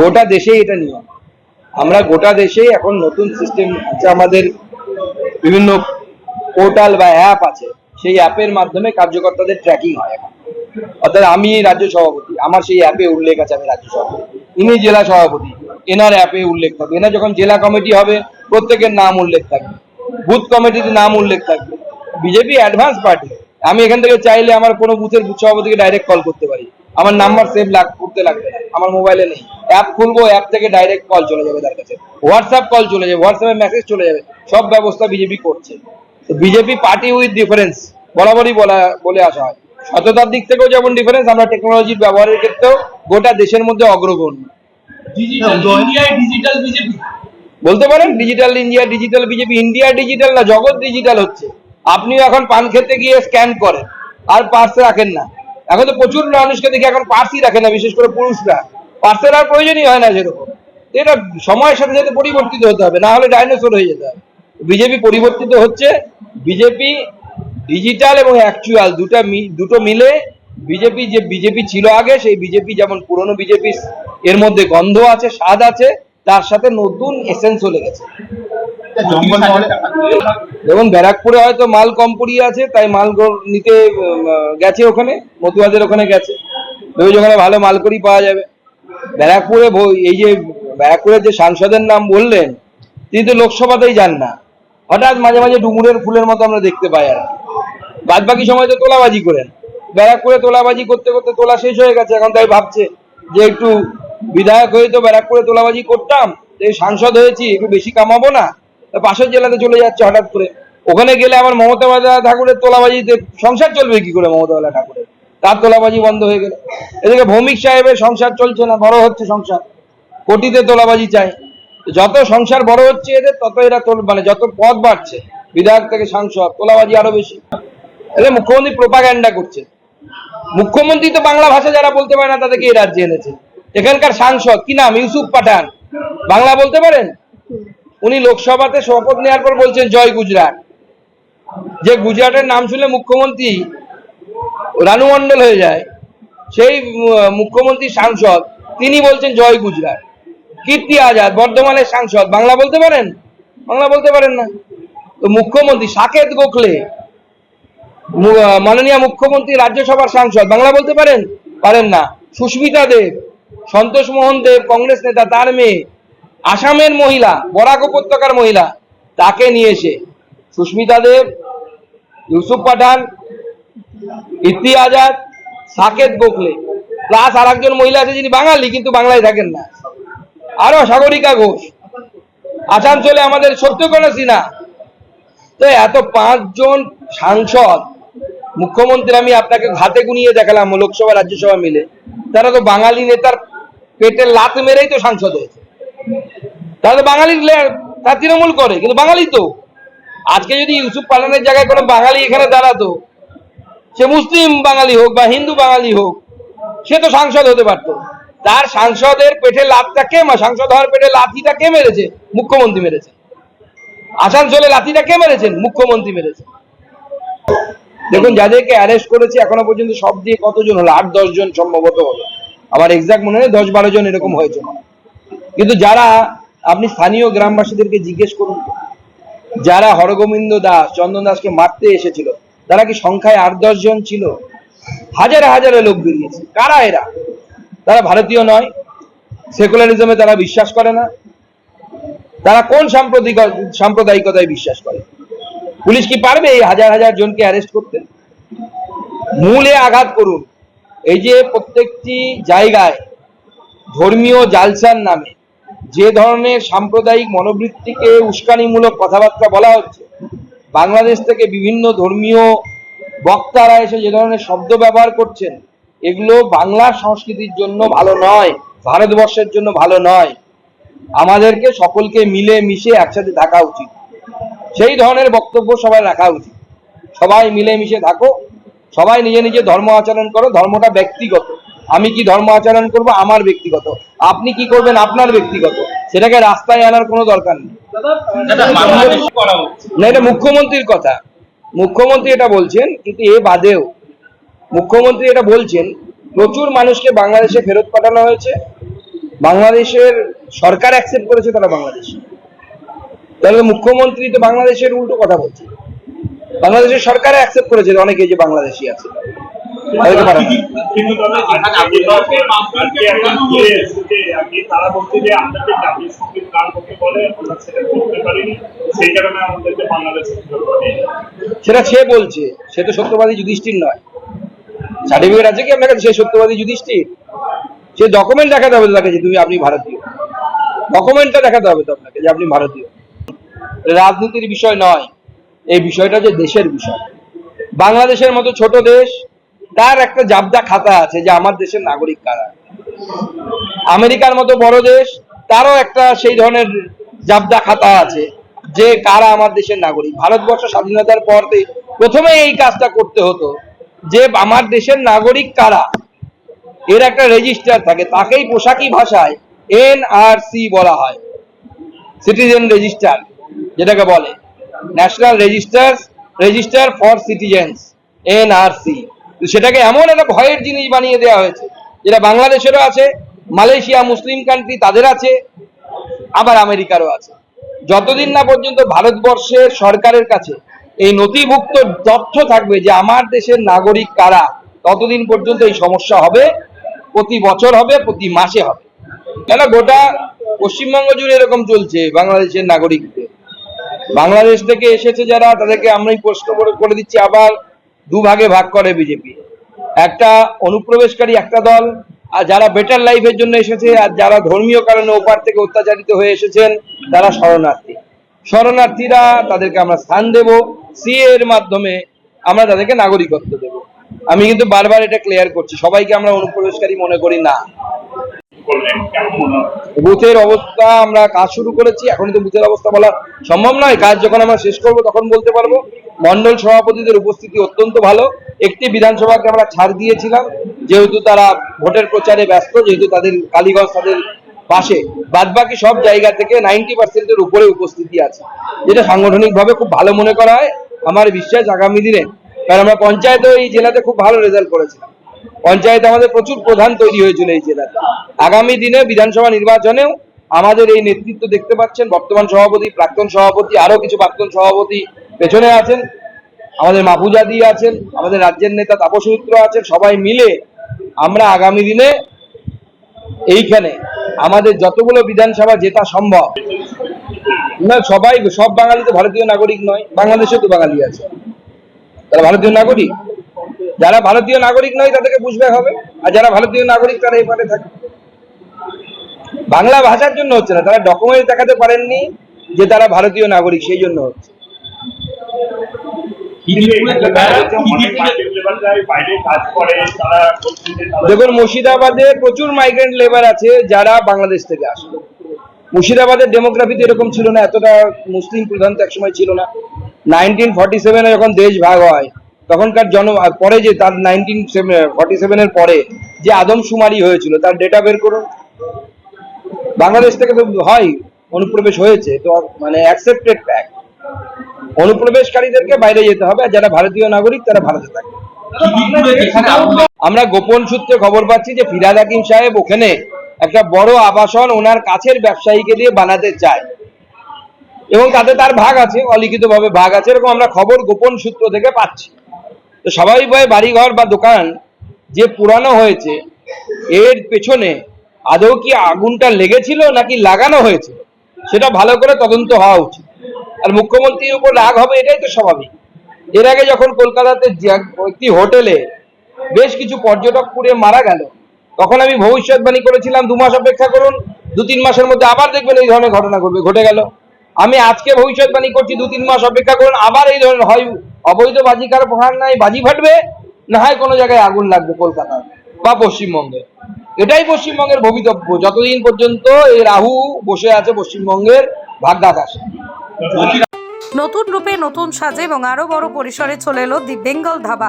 গোটা দেশেই এটা নিয়ম। আমরা গোটা দেশেই এখন নতুন সিস্টেম আছে, আমাদের বিভিন্ন পোর্টাল বা অ্যাপ আছে, সেই অ্যাপের মাধ্যমে কার্যকর্তাদের ট্র্যাকিং হয় অর্থাৎ আমি রাজ্য সভাপতি, আমার সেই অ্যাপে উল্লেখ আছে আমি রাজ্য সভাপতি। ইনি জেলা সভাপতি, এনার অ্যাপে উল্লেখ থাকবে। এনার যখন জেলা কমিটি হবে, প্রত্যেকের নাম উল্লেখ থাকবে। বুথ কমিটির নাম উল্লেখ থাকবে। বিজেপি অ্যাডভান্স পার্টি আমি এখান থেকে চাইলে আমার কোনো বুথের বুথ সভাপতিকে ডাইরেক্ট কল করতে পারি। আমার নাম্বার সেভ লাগ করতে লাগবে না। আমার মোবাইলে নেই। অ্যাপ খুলবো অ্যাপ থেকে ডাইরেক্ট কল চলে যাবে তার কাছে। হোয়াটসঅ্যাপ কল চলে যাবে হোয়াটসঅ্যাপে মেসেজ চলে যাবে। সব ব্যবস্থা বিজেপি করছে। বিজেপি পার্টি উইথ ডিফারেন্স বরাবরই বলা বলে আসা হয়। সততার দিক থেকেও যেমন ডিফারেন্স আমরা টেকনোলজির ব্যবহারের ক্ষেত্রেও গোটা দেশের মধ্যে অগ্রগণ্য। ডিজিটাল বিজেপি বলতে পারেন digital India digital BJP India digital না জগৎ ডিজিটাল হচ্ছে। আপনিও এখন পান খেতে গিয়ে স্ক্যান করেন আর পার্সে রাখেন না। এখন তো প্রচুর মানুষকে দেখি এখন পার্সই রাখে না, বিশেষ করে পুরুষরা। পার্সের আর প্রয়োজনই হয় না সেরকম। এটা সময়ের সাথে সাথে পরিবর্তিত হতে হবে, না হলে ডাইনোসর হয়ে যেতে হবে। বিজেপি পরিবর্তিত হচ্ছে, বিজেপি ডিজিটাল এবং অ্যাকচুয়াল দুটো দুটো মিলে বিজেপি যে বিজেপি ছিল আগে, সেই বিজেপি যেমন পুরনো বিজেপি এর মধ্যে গন্ধ আছে, স্বাদ আছে, তার সাথে নতুন এসেন্স চলে গেছে। দেখুন, ব্যারাকপুরে হয়তো মাল কম পড়িয়ে আছে, তাই মাল নিতে গেছে ওখানে, মতুয়াদের ওখানে গেছে। ভেবেছে ওখানে ভালো মাল করি পাওয়া যাবে। ব্যারাকপুরে এই যে ব্যারাকপুরের যে সাংসদের নাম বললেন, তিনি তো লোকসভাতেই যান না। হঠাৎ মাঝে মাঝে ডুমুরের ফুলের মতো আমরা দেখতে পাই আর বাদ বাকি সময় তো তোলাবাজি করেন। ব্যারাকপুরে তোলাবাজি করতে করতে তোলা শেষ হয়ে গেছে, এখন তাই ভাবছে যে একটু বিধায়ক হয়ে তো ব্যারাকপুরে তোলাবাজি করতাম এই সাংসদ হয়েছি, একটু বেশি কামাবো না। পাশের জেলাতে চলে যাচ্ছে হঠাৎ করে। ওখানে গেলে আবার মমতা বালা ঠাকুরের তোলাবাজিতে সংসার চলবে কি করে মমতা ঠাকুরের? তার তোলাবাজি বন্ধ হয়ে গেল। এদিকে ভৌমিক সাহেবের সংসার চলছে না, বড় হচ্ছে সংসার। কোটিতে তোলাবাজি চাই। যত সংসার বড় হচ্ছে এদের, তত এরা তোল মানে যত পদ বাড়ছে, বিধায়ক থেকে সাংসদ, তোলাবাজি আরও বেশি। এদের মুখ্যমন্ত্রী প্রোপাগ্যান্ডা করছে। মুখ্যমন্ত্রী তো বাংলা ভাষা যারা বলতে পারে না, তাদেরকে এই রাজ্যে এনেছে। এখানকার সাংসদ, কি নাম? ইউসুফ পাঠান। বাংলা বলতে পারেন? উনি লোকসভাতে শপথ নেওয়ার পর বলছেন, জয় গুজরাট। যে গুজরাটের নাম শুনে মুখ্যমন্ত্রী রানু মণ্ডল হয়ে যায়। সেই মুখ্যমন্ত্রী সাংসদ, তিনি বলছেন, জয় গুজরাট। কীর্তি আজাদ, বর্ধমানের সাংসদ, বাংলা বলতে পারেন? বাংলা বলতে পারেন না। তো মুখ্যমন্ত্রী সাকেত গোখলে মাননীয় মুখ্যমন্ত্রী রাজ্যসভার সাংসদ, বাংলা বলতে পারেন? পারেন না। সুস্মিতা দেব, সন্তোষ মোহন দেব, কংগ্রেস নেতা, তার মেয়ে আসামের মহিলা, বরাক উপত্যকার মহিলা, তাকে নিয়ে এসে সুস্মিতা দেব, ইউসুফ পাঠান ইতি আজাদ, সাকেত গোখলে, প্লাস আর একজন মহিলা আছে যিনি বাঙালি, কিন্তু বাংলায় থাকেন না। আরও সাগরিকা ঘোষ। আসানসোলে আমাদের সত্যকর্ণ সিনহা। তো এত পাঁচজন সাংসদ, মুখ্যমন্ত্রী, আমি আপনাকে হাতে গুনিয়ে দেখালাম, লোকসভা, রাজ্যসভা মিলে। তারা তো বাঙালি নেতার পেটে লাত মেরেই তো সাংসদ হয়েছে। তারা তো বাঙালি লে- তারা তৃণমূল করে, কিন্তু বাঙালি তো। আজকে যদি ইউসুফ পালানের জায়গায় কোনো বাঙালি এখানে দাঁড়াতো, সে মুসলিম বাঙালি হোক বা হিন্দু বাঙালি হোক, সে তো সাংসদ হতে পারতো। তার সাংসদের পেটে লাতটা কে সাংসদ হওয়ার পেটে লাথিটা কে মেরেছে? মুখ্যমন্ত্রী মেরেছে। আসানসোলে লাথিটা কে মেরেছেন? মুখ্যমন্ত্রী মেরেছেন দেখুন, যাদেরকে অ্যারেস্ট করেছে, এখনও পর্যন্ত সব দিয়ে কতজন হলো? আট, দশ জন সম্ভবত হলো। আমার এক্সাক্ট মনে হয় দশ, বারো জন এরকম হয়েছে। কিন্তু যারা আপনি স্থানীয় গ্রামবাসীদেরকে জিজ্ঞেস করুন যারা হরগোবিন্দ দাস, চন্দন দাসকে মারতে এসেছিল, তারা কি সংখ্যায় আট, দশ জন ছিল? হাজারে হাজারে লোক বেরিয়েছে। কারা এরা? তারা ভারতীয় নয়। সেকুলারিজমে তারা বিশ্বাস করে না। তারা কোন সাম্প্রতিক, সাম্প্রদায়িকতায় বিশ্বাস করে? পুলিশ কি পারবে এই হাজার হাজার জনকে অ্যারেস্ট করতে? মূলে আঘাত করুন। এই যে প্রত্যেকটি জায়গায় ধর্মীয় জালসার নামে যে ধরনের সাম্প্রদায়িক মনোবৃত্তিকে উস্কানিমূলক কথাবার্তা বলা হচ্ছে, বাংলাদেশ থেকে বিভিন্ন ধর্মীয় বক্তারা এসে যে ধরনের শব্দ ব্যবহার করছেন, এগুলো বাংলার সংস্কৃতির জন্য ভালো নয়, ভারতবর্ষের জন্য ভালো নয়। আমাদেরকে সকলকে মিলে মিশে একসাথে থাকা উচিত। সেই ধরনের বক্তব্য সবাই রাখা উচিত। সবাই মিলে মিশে থাকো, সবাই নিজে নিজে ধর্ম আচরণ করো, ধর্মটা ব্যক্তিগত। আমি কি ধর্ম আচরণ করব? আমার ব্যক্তিগত। আপনি কি করবেন? আপনার ব্যক্তিগত। সেটাকে রাস্তায় আনার কোনো দরকার নেই। না এটা মুখ্যমন্ত্রীর কথা। মুখ্যমন্ত্রী এটা বলছেন কিন্তু এ বাদেও মুখ্যমন্ত্রী এটা বলছেন প্রচুর মানুষকে বাংলাদেশে ফেরত পাঠানো হয়েছে। বাংলাদেশের সরকার অ্যাকসেপ্ট করেছে তারা বাংলাদেশ। তাহলে মুখ্যমন্ত্রী তো বাংলাদেশের উল্টো কথা বলছে বাংলাদেশের সরকার অ্যাকসেপ্ট করেছে যে অনেকে যে বাংলাদেশি আছে। একটা ইয়ে করে সেটা সে বলছে সে তো সত্যবাদী যুধিষ্ঠির নয়। সার্টিফিকেট আছে কি আপনার কাছে? সে সত্যবাদী যুধিষ্ঠির। সে ডকুমেন্ট দেখাতে হবে তাকে যে তুমি আপনি ভারতীয়। ডকুমেন্টটা দেখাতে হবে তো আপনাকে যে আপনি ভারতীয়। রাজনীতির বিষয় নয়। এই বিষয়টা যে দেশের বিষয়। বাংলাদেশের মতো ছোট দেশ তার একটা জাবদা খাতা আছে যে আমার দেশের নাগরিক কারা। আমেরিকার মতো বড় দেশ, তারও একটা সেই ধরনের জাবদা খাতা আছে যে কারা আমার দেশের নাগরিক। ভারতবর্ষ স্বাধীনতার পর প্রথমে এই কাজটা করতে হতো যে আমার দেশের নাগরিক কারা। এর একটা রেজিস্টার থাকে, তাকেই পোশাকি ভাষায় এনআরসি বলা হয়। সিটিজেন রেজিস্টার যেটাকে বলে। National register register for citizens NRC সেটাকে এমন একটা ভয়ের জিনিস বানিয়ে দেওয়া হয়েছে। যেটা বাংলাদেশেরও আছে, মালয়েশিয়া মুসলিম কান্ট্রি তাদের আছে, আবার আমেরিকারও আছে। যতদিন না পর্যন্ত ভারতবর্ষের সরকারের কাছে এই নথিভুক্ত তথ্য থাকবে যে আমার দেশের নাগরিক কারা, ততদিন পর্যন্ত এই সমস্যা হবে, প্রতি বছর হবে, প্রতি মাসে হবে। কেন গোটা পশ্চিমবঙ্গ জুড়ে এরকম চলছে বাংলাদেশের নাগরিকদের? বাংলাদেশ থেকে এসেছে যারা, তাদেরকে আমরাই প্রশ্ন করে দিচ্ছি, আবার দুভাগে ভাগ করে বিজেপি। একটা অনুপ্রবেশকারী একটা দল, আর যারা বেটার লাইফের জন্য এসেছে, আর যারা ধর্মীয় কারণে ওপার থেকে অত্যাচারিত হয়ে এসেছেন, তারা শরণার্থী। শরণার্থীরা তাদেরকে আমরা স্থান দেব সিএ এর মাধ্যমে আমরা তাদেরকে নাগরিকত্ব দেব। আমি কিন্তু বারবার এটা ক্লিয়ার করছি, সবাইকে আমরা অনুপ্রবেশকারী মনে করি না। বুথের অবস্থা আমরা কাজ শুরু করেছি এখন তো বুথের অবস্থা বলা সম্ভব নয়। কাজ যখন আমরা শেষ করব, তখন বলতে পারব মন্ডল সভাপতিদের উপস্থিতি অত্যন্ত ভালো। একটি বিধানসভাকে আমরা ছাড় দিয়েছিলাম, যেহেতু তারা ভোটের প্রচারে ব্যস্ত, যেহেতু তাদের কালীগঞ্জ, তাদের পাশে। বাদবাকি সব জায়গা থেকে নাইনটি পার্সেন্টের উপরে উপস্থিতি আছে। যেটা সাংগঠনিকভাবে খুব ভালো মনে করা হয়। আমার বিশ্বাস আগামী দিনে কারণ আমরা পঞ্চায়েতে এই জেলাতে খুব ভালো রেজাল্ট করেছিলাম। পঞ্চায়েতে আমাদের প্রচুর প্রধান তৈরি হয়েছিল এই জেলাতে। আগামী দিনে বিধানসভা নির্বাচনেও আমাদের এই নেতৃত্ব দেখতে পাচ্ছেন, বর্তমান সভাপতি, প্রাক্তন সভাপতি আরও কিছু প্রাক্তন সভাপতি পেছনে আছেন। আমাদের মাহফুজাদি আছেন, আমাদের রাজ্যের নেতা তাপস মিত্র আছেন, সবাই মিলে আমরা আগামী দিনে এইখানে আমাদের যতগুলো বিধানসভা জেতা সম্ভব না সবাই সব বাঙালি তো ভারতীয় নাগরিক নয় বাংলাদেশে তো বাঙালি আছে। তারা ভারতীয় নাগরিক। যারা ভারতীয় নাগরিক নয় তাদেরকে বুঝবে হবে আর যারা ভারতীয় নাগরিক তারা এপারে থাকে। বাংলা ভাষার জন্য হচ্ছে না তারা ডকুমেন্ট দেখাতে পারেননি যে তারা ভারতীয় নাগরিক সেই জন্য হচ্ছে। দেখুন মুর্শিদাবাদে প্রচুর মাইগ্রেন্ট লেবার আছে যারা বাংলাদেশ থেকে আসে। মুর্শিদাবাদের ডেমোগ্রাফি এরকম ছিল না এতটা মুসলিম প্রধান তো একসময় ছিল না। নাইনটিন ফর্টি সেভেনে যখন দেশ ভাগ হয়, তখনকার জন পরে যে তার নাইনটিন ফর্টি সেভেনের পরে যে আদমশুমারি হয়েছিল, তার ডেটা বের করুন। বাংলাদেশ থেকে তো হয়, অনুপ্রবেশ হয়েছে, তো মানে অ্যাকসেপ্টেড ফ্যাক্ট অনুপ্রবেশকারীদেরকে বাইরে যেতে হবে, আর যারা ভারতীয় নাগরিক, তারা ভারতে থাকে। আমরা গোপন সূত্রে খবর পাচ্ছি যে ফিরাদ হাকিম সাহেব ওখানে একটা বড় আবাসন ওনার কাছের ব্যবসায়ীকে দিয়ে বানাতে চায়। এবং তাতে তার ভাগ আছে অলিখিত ভাবে ভাগ আছে, এরকম আমরা খবর গোপন সূত্র থেকে পাচ্ছি। তো স্বাভাবিকভাবে বাড়িঘর বা দোকান যে পুরানো হয়েছে, এর পেছনে আদৌ কি আগুনটা লেগেছিল নাকি লাগানো হয়েছে, সেটা ভালো করে তদন্ত হওয়া উচিত। আর মুখ্যমন্ত্রীর উপর রাগ হবে, এটাই তো স্বাভাবিক। এর আগে যখন কলকাতাতে একটি হোটেলে বেশ কিছু পর্যটক পুড়ে মারা গেল, তখন আমি ভবিষ্যৎবাণী করেছিলাম, দু মাস অপেক্ষা করুন দু তিন মাসের মধ্যে আবার দেখবেন এই ধরনের ঘটনা ঘটবে, ঘটে গেল। আমি আজকে ভবিষ্যৎবাণী করছি, দু তিন মাস অপেক্ষা করুন, আবার এই ধরনের হয়, অবৈধ বাজি কার ভাঙ নাই, বাজি ফাটবে, না হয় কোনো জায়গায় আগুন লাগবে কলকাতায় বা পশ্চিমবঙ্গে। এটাই পশ্চিমবঙ্গের ভবিতব্য, যতদিন পর্যন্ত এই রাহু বসে আছে পশ্চিমবঙ্গের ভাগ্যাকাশে। নতুন রূপে নতুন সাজে এবং আরও বড় পরিসরে চলে এলো দি বেঙ্গল ধাবা।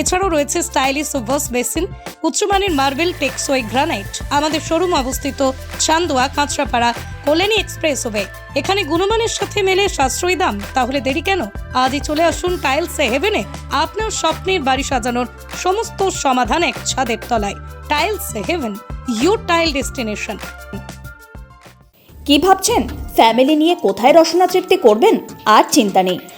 এছাড়াও রয়েছে স্টাইলিশ ওভার্স বেসিন, উচ্চমানের মার্বেল টেক্সোই গ্রানাইট। আমাদের শোরুম অবস্থিত চান্দোয়া, কাঁচরাপাড়া, কল্যাণী এক্সপ্রেস ওয়ে। এখানে গুণমানের সাথে মেলে সাশ্রয়ী দাম। তাহলে দেরি কেন? আজই চলে আসুন টাইলস হেভেনে। আপনার স্বপ্নের বাড়ি সাজানোর সমস্ত সমাধান এক ছাদের তলায়। Tiles heaven your tile destination কি ভাবছেন? ফ্যামিলি নিয়ে কোথায় রসনা তৃপ্তি করবেন? আর চিন্তা নেই।